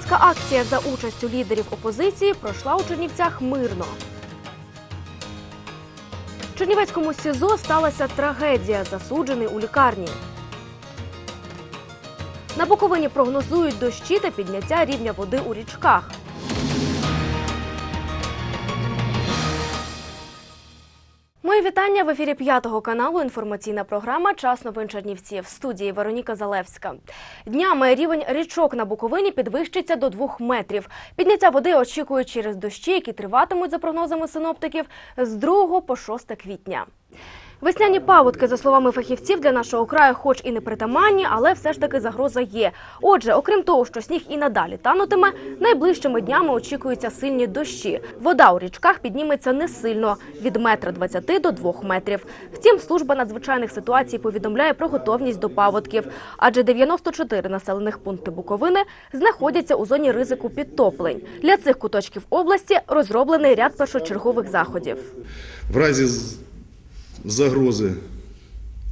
Всеукраїнська акція за участю лідерів опозиції пройшла у Чернівцях мирно. В Чернівецькому СІЗО сталася трагедія, засуджений у лікарні. На Буковині прогнозують дощі та підняття рівня води у річках. Вітання в ефірі п'ятого каналу. Інформаційна програма Час новин Чернівців. В студії Вероніка Залевська. Днями рівень річок на Буковині підвищиться до двох метрів. Підняття води очікують через дощі, які триватимуть за прогнозами синоптиків з 2 по 6 квітня. Весняні паводки, за словами фахівців, для нашого краю, хоч і не притаманні, але все ж таки загроза є. Отже, окрім того, що сніг і надалі танутиме, найближчими днями очікуються сильні дощі. Вода у річках підніметься не сильно від метра 20 до 2 метрів. Втім, служба надзвичайних ситуацій повідомляє про готовність до паводків, адже 94 населених пункти Буковини знаходяться у зоні ризику підтоплень. Для цих куточків області розроблений ряд першочергових заходів. В разі загрози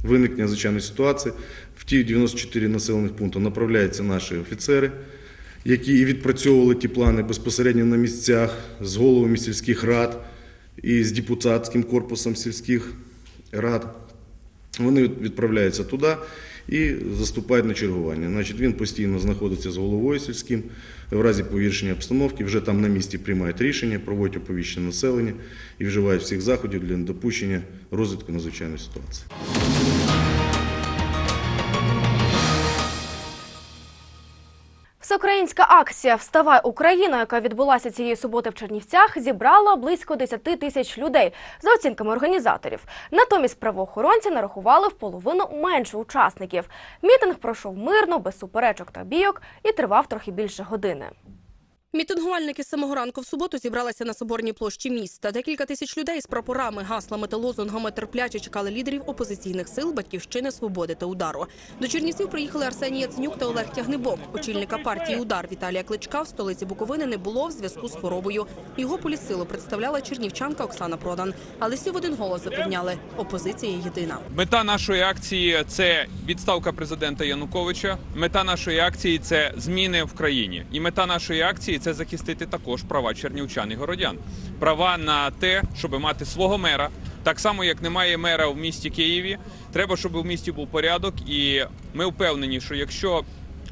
виникнення звичайної ситуації в ті 94 населених пункти направляються наші офіцери, які і відпрацьовували ті плани безпосередньо на місцях з головами сільських рад і з депутатським корпусом сільських рад. Вони відправляються туди і заступають на чергування. Значить, він постійно знаходиться з головою сільським. В разі погіршення обстановки вже там на місці приймають рішення, проводять оповіщення населення і вживають всіх заходів для недопущення розвитку надзвичайної ситуації. Всеукраїнська акція Вставай Україна, яка відбулася цієї суботи в Чернівцях, зібрала близько 10 тисяч людей за оцінками організаторів. Натомість правоохоронці нарахували в половину менше учасників. Мітинг пройшов мирно, без суперечок та бійок і тривав трохи більше години. Мітингувальники з самого ранку в суботу зібралися на соборній площі міста. Декілька тисяч людей з прапорами, гаслами та лозунгами терпляче чекали лідерів опозиційних сил Батьківщини, Свободи та удару. До Чернівців приїхали Арсеній Яценюк та Олег Тягнебок. Очільника партії Удар Віталія Кличка в столиці Буковини не було в зв'язку з хворобою. Його політсилу представляла чернівчанка Оксана Продан. Але всі в один голос запевняли – опозиція єдина. Мета нашої акції це відставка президента Януковича. Мета нашої акції це зміни в країні. І мета нашої акції це захистити також права чернівчан і городян. Права на те, щоб мати свого мера. Так само, як немає мера в місті Києві, треба, щоб у місті був порядок. І ми впевнені, що якщо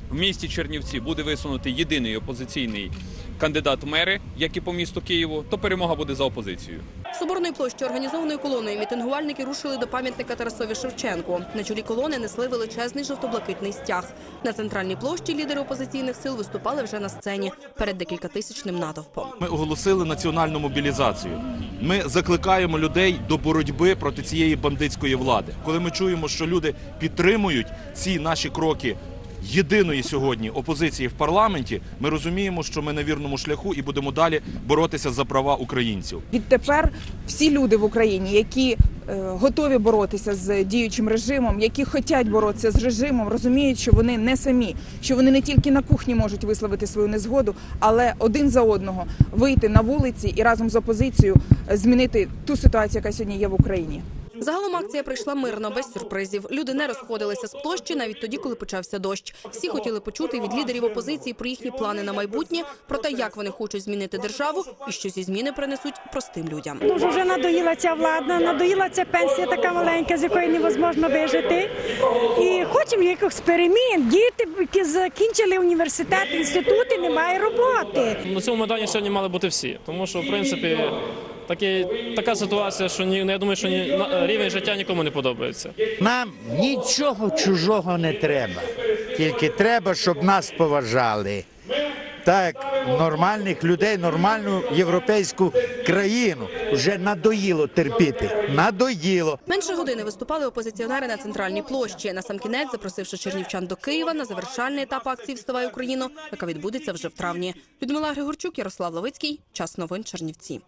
в місті Чернівці буде висунути єдиний опозиційний кандидат в мери, як і по місту Києву, то перемога буде за опозицією. Соборної площі організованою колоною мітингувальники рушили до пам'ятника Тарасові Шевченку. На чолі колони несли величезний жовто-блакитний стяг. На центральній площі лідери опозиційних сил виступали вже на сцені перед декількатисячним натовпом. Ми оголосили національну мобілізацію. Ми закликаємо людей до боротьби проти цієї бандитської влади. Коли ми чуємо, що люди підтримують ці наші кроки єдиної сьогодні опозиції в парламенті, ми розуміємо, що ми на вірному шляху і будемо далі боротися за права українців. Відтепер всі люди в Україні, які е, готові боротися з діючим режимом, які хочуть боротися з режимом, розуміють, що вони не самі, що вони не тільки на кухні можуть висловити свою незгоду, але один за одного вийти на вулиці і разом з опозицією змінити ту ситуацію, яка сьогодні є в Україні. Загалом акція пройшла мирно, без сюрпризів. Люди не розходилися з площі навіть тоді, коли почався дощ. Всі хотіли почути від лідерів опозиції про їхні плани на майбутнє, про те, як вони хочуть змінити державу і що ці зміни принесуть простим людям. Дуже вже надоїла ця влада, надоїла ця пенсія така маленька, з якої невозможно вижити. І хочемо якихось перемін. Діти, які закінчили університет, інститути, немає роботи. На цьому майдані сьогодні мали бути всі, тому що в принципі такі, така ситуація, що ні, я думаю, що ні, на- рівень життя нікому не подобається. Нам нічого чужого не треба. Тільки треба, щоб нас поважали. Так, нормальних людей, нормальну європейську країну. Вже надоїло терпіти. Надоїло. Менше години виступали опозиціонери на центральній площі. На сам кінець, запросивши чернівчан до Києва на завершальний етап акції Вставай Україно, яка відбудеться вже в травні. Людмила Григорчук, Ярослав Лавицький. Час новин Чернівці.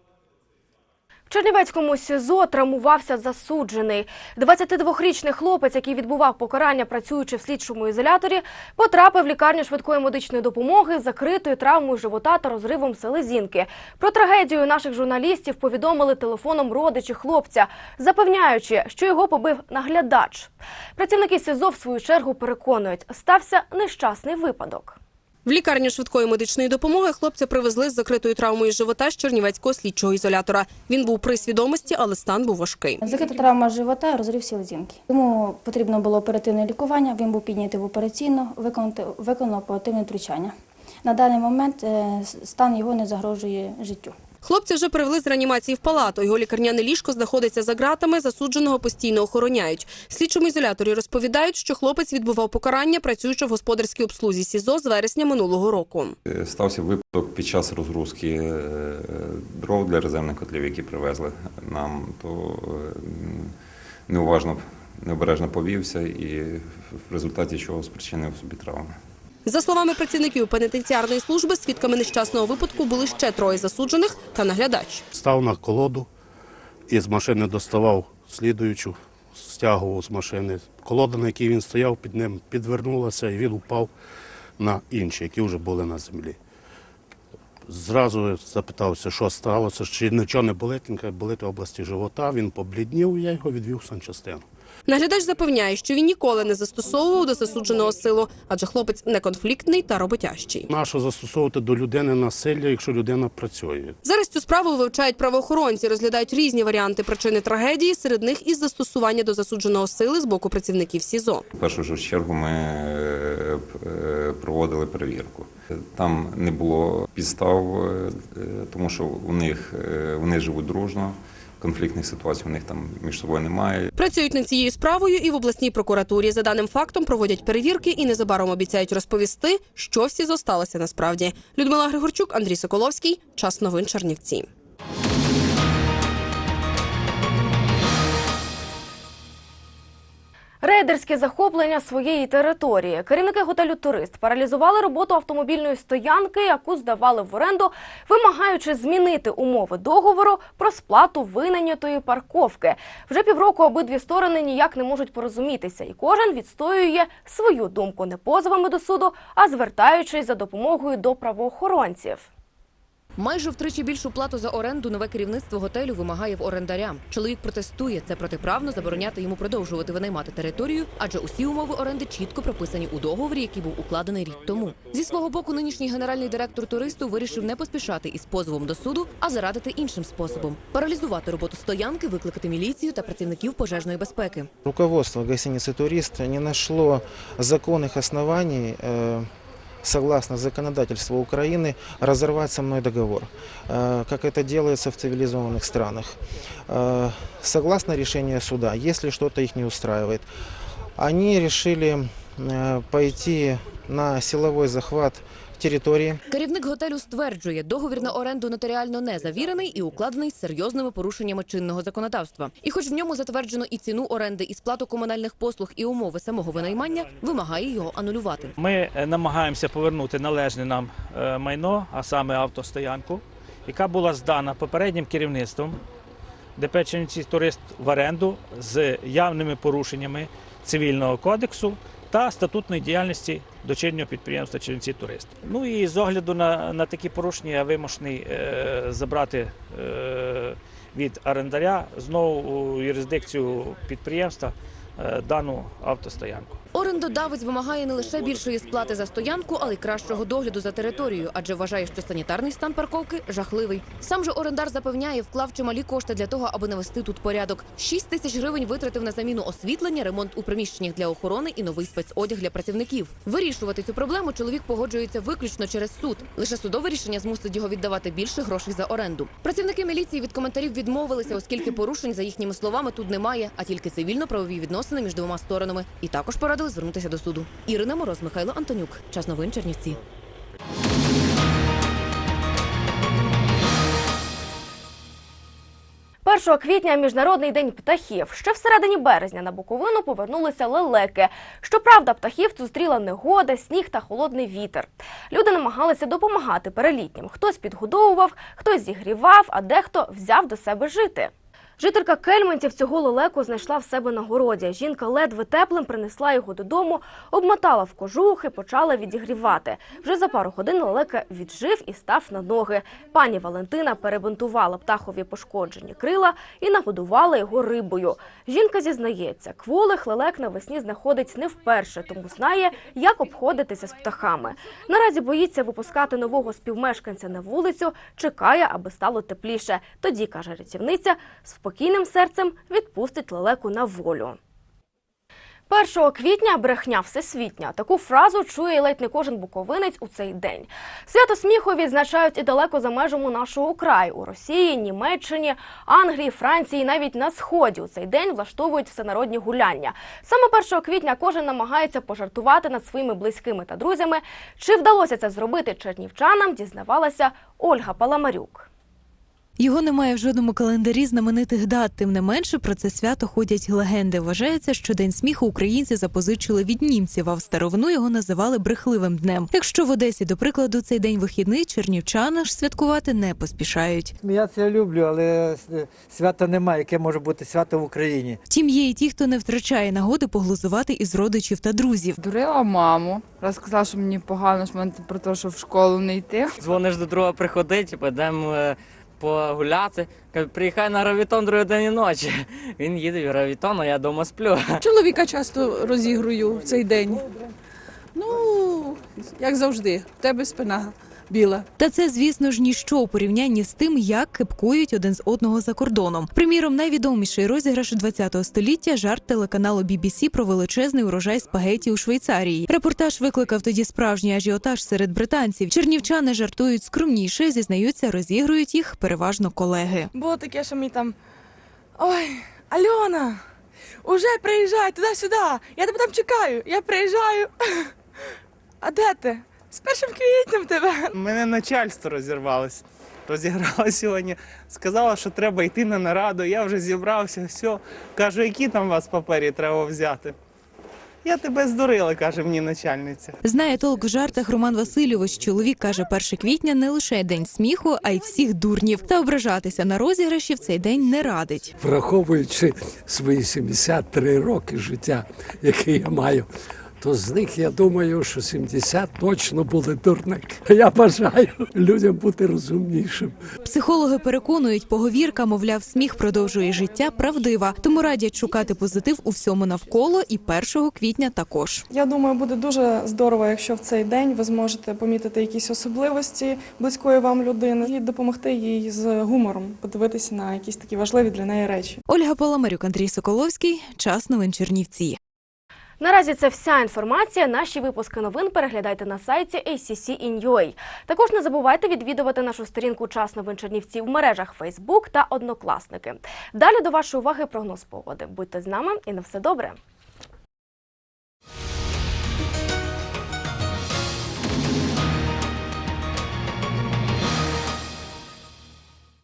Чернівецькому СІЗО травмувався засуджений. 22-річний хлопець, який відбував покарання, працюючи в слідчому ізоляторі, потрапив в лікарню швидкої медичної допомоги з закритою травмою живота та розривом селезінки. Про трагедію наших журналістів повідомили телефоном родичі хлопця, запевняючи, що його побив наглядач. Працівники СІЗО в свою чергу переконують, стався нещасний випадок. В лікарню швидкої медичної допомоги хлопця привезли з закритою травмою живота з Чернівецького слідчого ізолятора. Він був при свідомості, але стан був важкий. Закрита травма живота, розрив селезінки. Йому потрібно було оперативне лікування. Він був піднятий в операційну, виконано оперативне втручання. На даний момент е, стан його не загрожує життю. Хлопця вже привели з реанімації в палату. Його лікарняне ліжко знаходиться за ґратами, засудженого постійно охороняють. Слідчому ізоляторі розповідають, що хлопець відбував покарання, працюючи в господарській обслузі СІЗО з вересня минулого року. Е, Стався випадок під час розгрузки е, дров для резервних котлів, які привезли нам, то е, неуважно, необережно повівся і в результаті чого спричинив собі травми. За словами працівників пенітенціарної служби, свідками нещасного випадку були ще троє засуджених та наглядач. став на колоду і з машини доставав слідуючу, стягував з машини. Колода, на якій він стояв, під ним підвернулася і він упав на інші, які вже були на землі. Зразу запитався, що сталося, чи нічого не болить. Болить в області живота. Він побліднів, я його відвів в санчастину. Наглядач запевняє, що він ніколи не застосовував до засудженого силу, адже хлопець неконфліктний та роботящий. Нащо застосовувати до людини насилля, якщо людина працює? Зараз цю справу вивчають правоохоронці, розглядають різні варіанти причини трагедії, серед них і застосування до засудженого сили з боку працівників СІЗО. В першу ж чергу ми е, е, проводили перевірку. Там не було підстав, е, тому що у них вони живуть дружно, конфліктних ситуацій у них там між собою немає. Працюють над цією справою і в обласній прокуратурі. За даним фактом проводять перевірки і незабаром обіцяють розповісти, що всі зосталося насправді. Людмила Григорчук, Андрій Соколовський. Час новин Чернівці. Рейдерське захоплення своєї території. Керівники готелю Турист паралізували роботу автомобільної стоянки, яку здавали в оренду, вимагаючи змінити умови договору про сплату винайнятої парковки. Вже півроку обидві сторони ніяк не можуть порозумітися, і кожен відстоює свою думку не позовами до суду, а звертаючись за допомогою до правоохоронців. Майже втричі більшу плату за оренду нове керівництво готелю вимагає в орендаря. Чоловік протестує це протиправно забороняти йому продовжувати винаймати територію, адже усі умови оренди чітко прописані у договорі, який був укладений рік тому. Зі свого боку, нинішній генеральний директор туристу вирішив не поспішати із позовом до суду, а зарадити іншим способом: паралізувати роботу стоянки, викликати міліцію та працівників пожежної безпеки. Руководство гостиницы «Турист» не нашло законных оснований, э, согласно законодательству Украины, разорвать со мной договор, э, как это делается в цивилизованных странах. Э, Согласно решению суда, если что-то их не устраивает, они решили э, пойти на силовой захват территории. Керівник готелю стверджує, договір на оренду нотаріально не завірений і укладений з серйозними порушеннями чинного законодавства. І, хоч в ньому затверджено і ціну оренди, і сплату комунальних послуг, і умови самого винаймання, вимагає його анулювати. Ми е, намагаємося повернути належне нам е, майно, а саме автостоянку, яка була здана попереднім керівництвом ДП Чернівці турист в оренду з явними порушеннями цивільного кодексу та статутної діяльності дочірнього підприємства Чернівці турист. Ну і з огляду на, на такі порушення я вимушений е, забрати е, від орендаря знову у юрисдикцію підприємства е, дану автостоянку. Орендодавець вимагає не лише більшої сплати за стоянку, але й кращого догляду за територією, адже вважає, що санітарний стан парковки жахливий. Сам же орендар запевняє, вклав чималі кошти для того, аби навести тут порядок. 6 тисяч гривень витратив на заміну освітлення, ремонт у приміщеннях для охорони і новий спецодяг для працівників. Вирішувати цю проблему чоловік погоджується виключно через суд. Лише судове рішення змусить його віддавати більше грошей за оренду. Працівники міліції від коментарів відмовилися, оскільки порушень за їхніми словами тут немає, а тільки цивільно-правові відносини між двома сторонами. І також порадили звернутися до суду. Ірина Мороз, Михайло Антонюк. Час новин Чернівці. Першого квітня міжнародний день птахів. Ще в середині березня на Буковину повернулися лелеки. Щоправда, птахів зустріла негода, сніг та холодний вітер. Люди намагалися допомагати перелітнім. Хтось підгодовував, хтось зігрівав, а дехто взяв до себе жити. Жителька Кельменців цього лелеку знайшла в себе на городі. Жінка ледве теплим принесла його додому, обмотала в кожух і почала відігрівати. Вже за пару годин лелека віджив і став на ноги. Пані Валентина перебинтувала птахові пошкоджені крила і нагодувала його рибою. Жінка зізнається, кволих лелек навесні знаходить не вперше, тому знає, як обходитися з птахами. Наразі боїться випускати нового співмешканця на вулицю, чекає, аби стало тепліше. Тоді, каже рятівниця, з спокійним серцем відпустить лелеку на волю. 1 квітня брехня всесвітня. Таку фразу чує ледь не кожен буковинець у цей день. Свято сміху відзначають і далеко за межами нашого краю у Росії, Німеччині, Англії, Франції, навіть на сході у цей день влаштовують всенародні гуляння. Саме 1 квітня кожен намагається пожартувати над своїми близькими та друзями. Чи вдалося це зробити чернівчанам? Дізнавалася Ольга Паламарюк. Його немає в жодному календарі знаменитих дат. Тим не менше про це свято ходять легенди. Вважається, що день сміху українці запозичили від німців, а в старовину його називали брехливим днем. Якщо в Одесі, до прикладу, цей день вихідний, чернівчани ж святкувати не поспішають. Сміятися я люблю, але свята немає. Яке може бути свято в Україні? Втім, є і ті, хто не втрачає нагоди поглузувати із родичів та друзів. Дурила маму, розказала, що мені погано, що мене про те, що в школу не йти. Дзвониш до друга, приходи, типу, йдемо е, погуляти. Каже, приїхай на равітон другої день ночі. Він їде в равітон, а я вдома сплю. Чоловіка часто розігрую в цей день. Ну, як завжди, в тебе спина біла. Та це, звісно ж, ніщо у порівнянні з тим, як кипкують один з одного за кордоном. Приміром, найвідоміший розіграш ХХ століття жарт телеканалу BBC про величезний урожай спагеті у Швейцарії. Репортаж викликав тоді справжній ажіотаж серед британців. Чернівчани жартують скромніше, зізнаються, розігрують їх переважно колеги. Було таке, що мені там. Ой, Альона, уже приїжджай туди-сюди. Я тебе там чекаю. Я приїжджаю. А де ти? З першим квітнем тебе. Мене начальство розірвалося. Розіграло сьогодні. Сказала, що треба йти на нараду. Я вже зібрався, все. Кажу, які там у вас папері треба взяти. Я тебе здурила, каже мені начальниця. Знає толк в жартах Роман Васильович. Чоловік каже, 1 квітня не лише день сміху, а й всіх дурнів. Та ображатися на розіграші в цей день не радить. враховуючи свої 73 роки життя, яке я маю, то з них я думаю, що 70 точно були дурники. Я бажаю людям бути розумнішим. Психологи переконують, поговірка, мовляв, сміх продовжує життя, правдива. Тому радять шукати позитив у всьому навколо і 1 квітня також. Я думаю, буде дуже здорово, якщо в цей день ви зможете помітити якісь особливості близької вам людини і допомогти їй з гумором подивитися на якісь такі важливі для неї речі. Ольга Паламарюк, Андрій Соколовський. Час новин Чернівці. Наразі це вся інформація. Наші випуски новин переглядайте на сайті ACC.in.ua. Також не забувайте відвідувати нашу сторінку «Час новин Чернівці в мережах Facebook та Однокласники. Далі до вашої уваги прогноз погоди. Будьте з нами і на все добре.